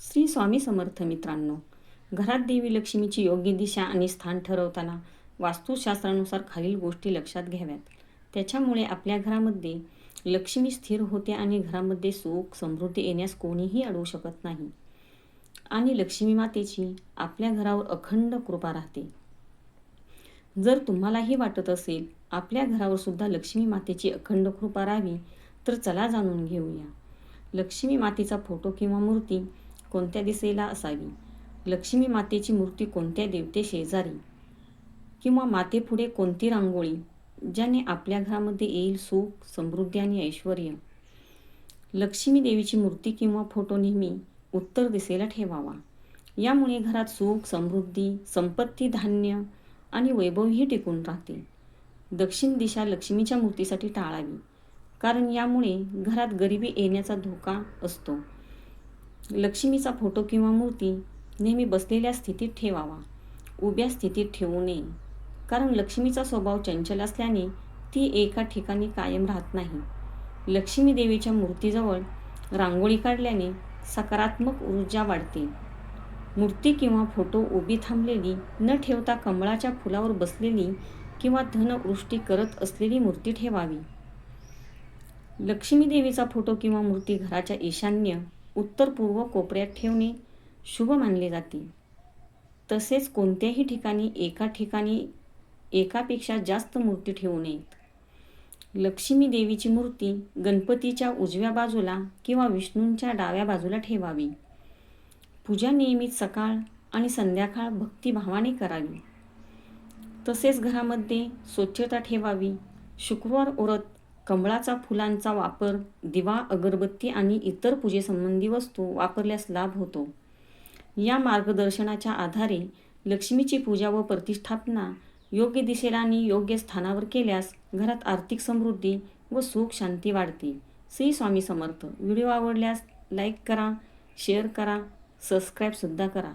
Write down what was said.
श्री स्वामी समर्थ मित्रांनो घरात देवी लक्ष्मीची योग्य दिशा आणि स्थान ठरवताना वास्तुशास्त्रानुसार खालील गोष्टी लक्षात घ्याव्यात. त्याच्यामुळे आपल्या घरामध्ये लक्ष्मी स्थिर होते आणि घरामध्ये सुख समृद्धी येण्यास कोणीही अडवू शकत नाही. आणि लक्ष्मी मातेची आपल्या घरावर अखंड कृपा राहते. जर तुम्हालाही वाटत असेल आपल्या घरावर सुद्धा लक्ष्मी मातेची अखंड कृपा राहावी तर चला जाणून घेऊया. लक्ष्मी मातेचा फोटो किंवा मूर्ती कोणत्या दिशेला असावी? लक्ष्मी मातेची मूर्ती कोणत्या देवते शेजारी? किंवा मातेपुढे कोणती रांगोळी ज्याने आपल्या घरामध्ये येईल सुख समृद्धी आणि ऐश्वर लक्ष्मी देवीची मूर्ती किंवा फोटो नेहमी उत्तर दिशेला ठेवावा. यामुळे घरात सुख समृद्धी संपत्ती धान्य आणि वैभवही टिकून राहते दक्षिण दिशा लक्ष्मीच्या मूर्तीसाठी टाळावी कारण यामुळे घरात गरिबी येण्याचा धोका असतो. लक्ष्मीचा फोटो किंवा मूर्ती नेहमी बसलेल्या स्थितीत ठेवावा. उभ्या स्थितीत ठेवू नये. कारण लक्ष्मीचा स्वभाव चंचल असल्याने ती एका ठिकाणी कायम राहत नाही. लक्ष्मी देवीच्या मूर्तीजवळ रांगोळी काढल्याने सकारात्मक ऊर्जा वाढते. मूर्ती किंवा फोटो उभी थांबलेली न ठेवता कमळाच्या फुलावर बसलेली किंवा धनवृष्टी करत असलेली मूर्ती ठेवावी. लक्ष्मी देवीचा फोटो किंवा मूर्ती घराच्या ईशान्य उत्तर पूर्व कोपऱ्यात ठेवणे शुभ मानले जाते. तसेच कोणत्याही ठिकाणी एका ठिकाणी एकापेक्षा जास्त मूर्ती ठेवू नयेत. लक्ष्मी देवीची मूर्ती गणपतीच्या उजव्या बाजूला किंवा विष्णूंच्या डाव्या बाजूला ठेवावी. पूजा नियमित सकाळ आणि संध्याकाळ भक्तिभावाने करावी. तसेच घरामध्ये स्वच्छता ठेवावी. शुक्रवार व्रत कमळाचा फुलांचा वापर दिवा अगरबत्ती आणि इतर पूजेसंबंधी वस्तू वापरल्यास लाभ होतो. या मार्गदर्शनाच्या आधारे लक्ष्मीची पूजा व प्रतिष्ठापना योग्य दिशेला आणि योग्य स्थानावर केल्यास घरात आर्थिक समृद्धी व सुख शांती वाढते. श्री स्वामी समर्थ. व्हिडिओ आवडल्यास लाईक करा शेअर करा सबस्क्राईबसुद्धा करा.